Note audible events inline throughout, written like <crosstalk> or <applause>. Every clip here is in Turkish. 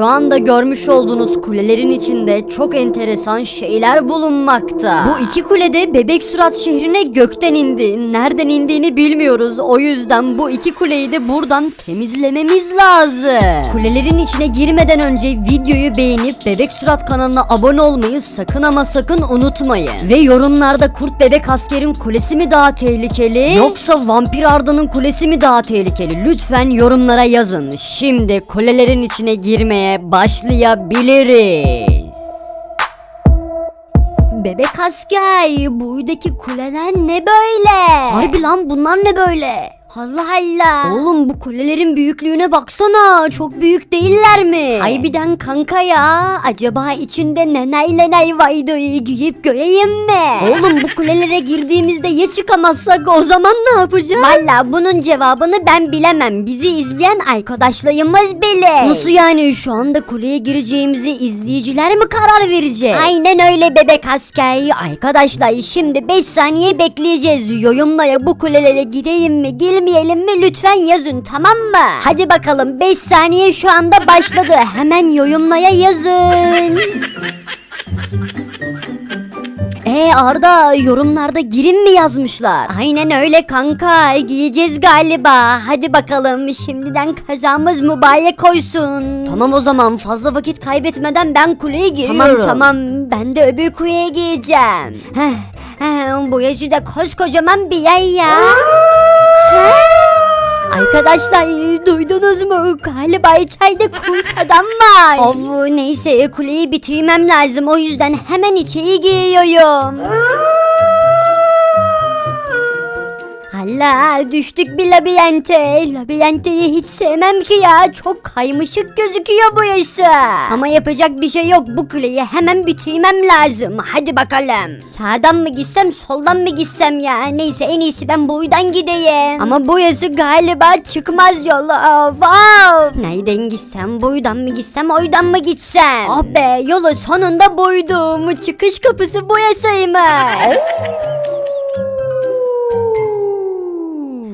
Şu anda görmüş olduğunuz kulelerin içinde çok enteresan şeyler bulunmakta. Bu iki kulede bebek surat şehrine gökten indi. Nereden indiğini bilmiyoruz. O yüzden bu iki kuleyi de buradan temizlememiz lazım. Kulelerin içine girmeden önce videoyu beğenip bebek surat kanalına abone olmayı sakın ama sakın unutmayın. Ve yorumlarda kurt bebek askerin kulesi mi daha tehlikeli yoksa vampir Arda'nın kulesi mi daha tehlikeli? Lütfen yorumlara yazın. Şimdi kulelerin içine girmeye başlayabiliriz. Bebek asker buydaki kuleler ne böyle? Harbi lan bunlar ne böyle? Allah Allah. Oğlum bu kulelerin büyüklüğüne baksana. Çok büyük değiller mi? Harbiden kanka ya. Acaba içinde nenay nenay vaydı giyip göreyim mi? Oğlum bu kulelere girdiğimizde ya çıkamazsak o zaman ne yapacağız? Valla bunun cevabını ben bilemem. Bizi izleyen arkadaşlarımız bilir. Nasıl yani şu anda kuleye gireceğimizi izleyiciler mi karar verecek? Aynen öyle bebek asker. Arkadaşlar şimdi 5 saniye bekleyeceğiz. Yorumlaya bu kulelere gireyim mi girmeyelim mi lütfen yazın tamam mı? Hadi bakalım 5 saniye şu anda başladı. Hemen yorumlaya yazın. E Arda yorumlarda girin mi yazmışlar? Aynen öyle kanka giyeceğiz galiba. Hadi bakalım şimdiden kazamız mübarek koysun. Tamam o zaman fazla vakit kaybetmeden ben kuleye giriyorum. Tamam tamam ben de öbür kuleye gireceğim. Heh, heh, bu yaşı da koskocaman bir yer ya. Arkadaşlar duydunuz mu? Galiba içeride kurt adam var. Of neyse kuleyi bitirmem lazım. O yüzden hemen içeri giriyorum. Allah düştük bir labirente. Labirentleri hiç sevmem ki ya. Çok kaymışık gözüküyor bu yaşı. Ama yapacak bir şey yok. Bu kuleyi hemen bitirmem lazım. Hadi bakalım. Sağdan mı gitsem soldan mı gitsem ya. Neyse en iyisi ben buradan gideyim. Ama bu yaşı galiba çıkmaz yol. Aa, Wow. Nereden gitsem buradan mı gitsem oradan mı gitsem. Oh be yolu sonunda buydum. Çıkış kapısı bu yaşaymış. <laughs>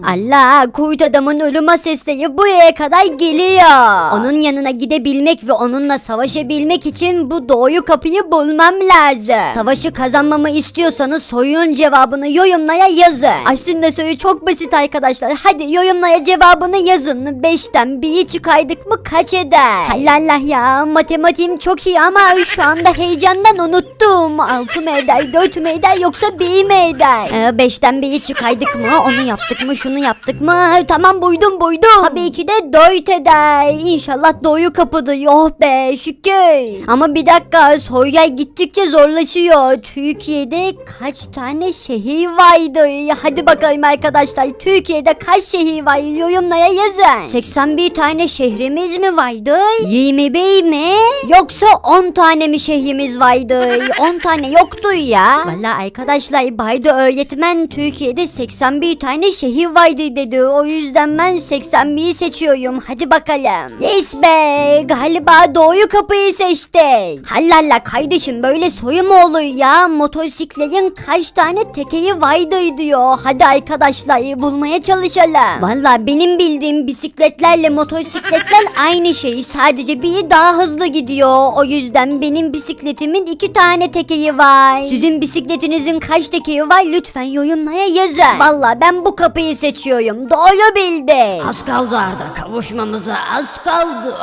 Allah kuyut adamın ölüme sesleri buraya kadar geliyor. Onun yanına gidebilmek ve onunla savaşabilmek için bu doğuyu kapıyı bulmam lazım. Savaşı kazanmamı istiyorsanız soyunun cevabını yorumlaya yazın. Aslında soyu çok basit arkadaşlar. Hadi yorumlaya cevabını yazın. 5'ten 1'i çıkardık mı kaç eder? Allah Allah ya matematiğim çok iyi ama şu anda heyecandan unuttum. 6 mı eder 4 mü eder yoksa 1 mi eder? 5'ten 1'i çıkardık mı onu yaptık mı şunu yaptık mı? Tamam buydum buydum. Tabii ki de dört eder. İnşallah doğuyu kapadı. Oh be şükür. Ama bir dakika soyay gittikçe zorlaşıyor. Türkiye'de kaç tane şehir vardı? Hadi bakalım arkadaşlar. Türkiye'de kaç şehir var? Yorumlara yazın. 81 tane şehrimiz mi vardı? 21 mi? Yoksa 10 tane mi şehrimiz vardı? <laughs> 10 tane yoktu ya. Valla arkadaşlar Baydı öğretmen Türkiye'de 81 tane şehir vardı dedi. O yüzden ben 81'i seçiyorum. Hadi bakalım. Yes be. Galiba doğuyu kapıyı seçtik. Hallalla kardeşim böyle soyu mu olur ya? Motosikletin kaç tane tekeri vardı diyor. Hadi arkadaşlar bulmaya çalışalım. Valla benim bildiğim bisikletlerle motosikletler <laughs> aynı şey. Sadece biri daha hızlı gidiyor. O yüzden benim bisikletimin iki tane tekeri var. Sizin bisikletinizin kaç tekeri var? Lütfen yorumlara yazın. Valla ben bu kapıyı seçiyorum. Doğru bildi. Az kaldı Arda. Kavuşmamıza az kaldı.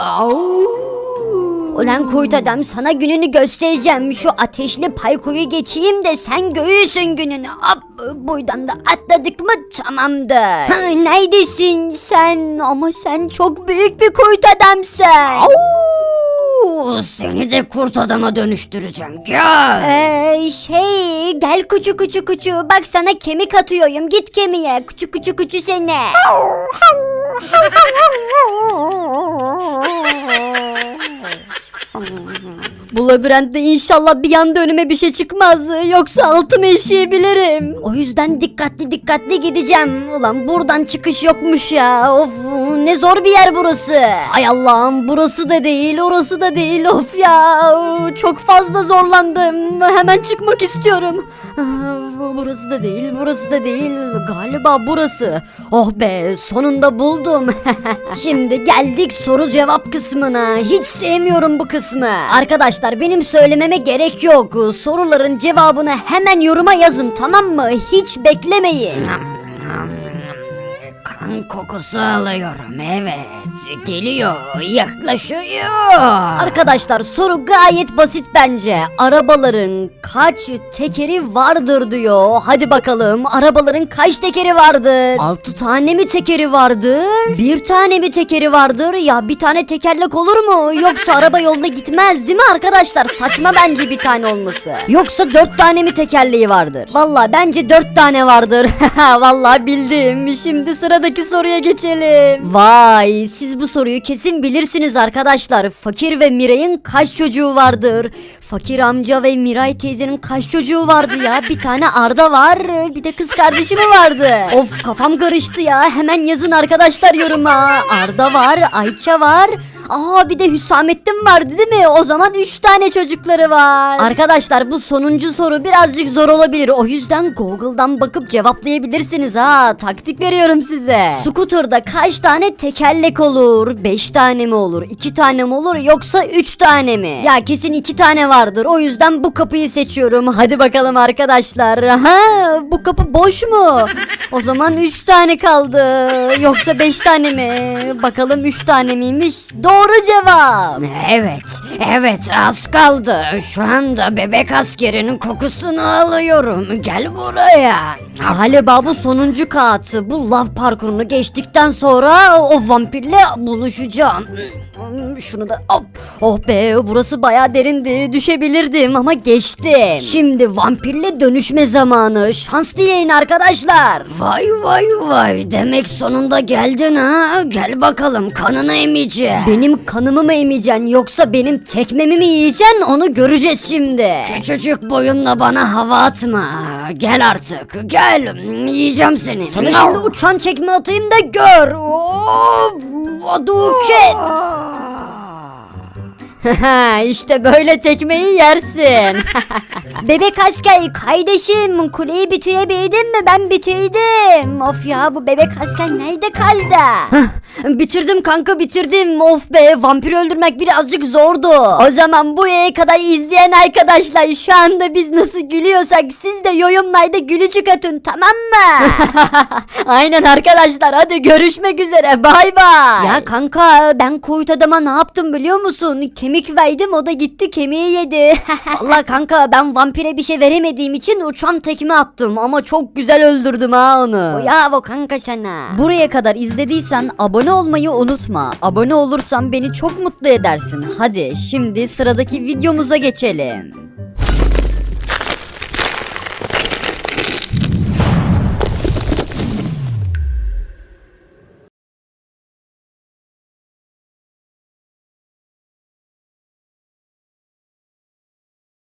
Ulan kuyut adam sana gününü göstereceğim. Şu ateşli paykuyu geçeyim de sen görürsün gününü. Hop buradan da atladık mı tamamdır. Ha, neredesin sen? Ama sen çok büyük bir kuyut adamsın. Seni de kurt adama dönüştüreceğim. Gel. Ee, şey gel kuçu kuçu kuçu bak sana kemik atıyorum git kemiğe kuçu kuçu kuçu seni. <laughs> Bu labirentte inşallah bir anda önüme bir şey çıkmaz. Yoksa altımı işeyebilirim. O yüzden dikkatli dikkatli gideceğim. Ulan buradan çıkış yokmuş ya. Of ne zor bir yer burası. Ay Allah'ım burası da değil orası da değil. Of ya çok fazla zorlandım. Hemen çıkmak istiyorum. Burası da değil, burası da değil. Galiba burası. Oh be, sonunda buldum. <laughs> Şimdi geldik soru cevap kısmına. Hiç sevmiyorum bu kısmı. Arkadaşlar benim söylememe gerek yok. Soruların cevabını hemen yoruma yazın tamam mı? Hiç beklemeyin. Kan kokusu alıyorum evet. Geliyor yaklaşıyor. Arkadaşlar soru gayet basit bence. Arabaların kaç tekeri vardır diyor. Hadi bakalım arabaların kaç tekeri vardır? 6 tane mi tekeri vardır? Bir tane mi tekeri vardır? Ya bir tane tekerlek olur mu? Yoksa araba yolda gitmez değil mi arkadaşlar? Saçma bence bir tane olması. Yoksa 4 tane mi tekerleği vardır? Valla bence 4 tane vardır. <laughs> Valla bildim. Şimdi sıradaki soruya geçelim. Vay siz bu soruyu kesin bilirsiniz arkadaşlar. Fakir ve Miray'ın kaç çocuğu vardır? Fakir amca ve Miray teyzenin kaç çocuğu vardı ya? Bir tane Arda var, bir de kız kardeşi mi vardı? Of kafam karıştı ya. Hemen yazın arkadaşlar yoruma. Arda var, Ayça var. Aa bir de Hüsamettin vardı değil mi? O zaman 3 tane çocukları var. Arkadaşlar bu sonuncu soru birazcık zor olabilir. O yüzden Google'dan bakıp cevaplayabilirsiniz ha. Taktik veriyorum size. Scooter'da kaç tane tekerlek olur? 5 tane mi olur? 2 tane mi olur? Yoksa 3 tane mi? Ya kesin 2 tane vardır. O yüzden bu kapıyı seçiyorum. Hadi bakalım arkadaşlar. Ha bu kapı boş mu? O zaman 3 tane kaldı. Yoksa 5 tane mi? Bakalım 3 tane miymiş? Doğru cevap. Evet, evet az kaldı. Şu anda bebek askerinin kokusunu alıyorum. Gel buraya. Galiba bu sonuncu kat. Bu lav parkurunu geçtikten sonra o vampirle buluşacağım. Şunu da hop. Oh be burası baya derindi. Düşebilirdim ama geçtim. Şimdi vampirle dönüşme zamanı. Şans dileyin arkadaşlar. Vay vay vay demek sonunda geldin ha. Gel bakalım kanını emeceğim. Benim kanımı mı emeceksin yoksa benim tekmemi mi yiyeceksin onu göreceğiz şimdi. Küçücük boyunla bana hava atma. Gel artık gel yiyeceğim seni. Sana şimdi uçan çekme atayım da gör. Of, Hadouken. <laughs> işte böyle tekmeyi yersin. <laughs> Bebek asker kardeşim kuleyi bitirebildin mi? Ben bitirdim. Of ya bu bebek asker nerede kaldı? <laughs> bitirdim kanka bitirdim. Of be vampir öldürmek birazcık zordu. O zaman bu yere kadar izleyen arkadaşlar şu anda biz nasıl gülüyorsak siz de yorumlarda gülücük atın tamam mı? Aynen arkadaşlar hadi görüşmek üzere bay bay. Ya kanka ben kuyut adama ne yaptım biliyor musun? Kemik verdim o da gitti kemiği yedi. <laughs> Allah kanka ben vampire bir şey veremediğim için uçan tekme attım ama çok güzel öldürdüm ha onu. Bravo kanka sana. Buraya kadar izlediysen abone olmayı unutma. Abone olursan beni çok mutlu edersin. Hadi şimdi sıradaki videomuza geçelim.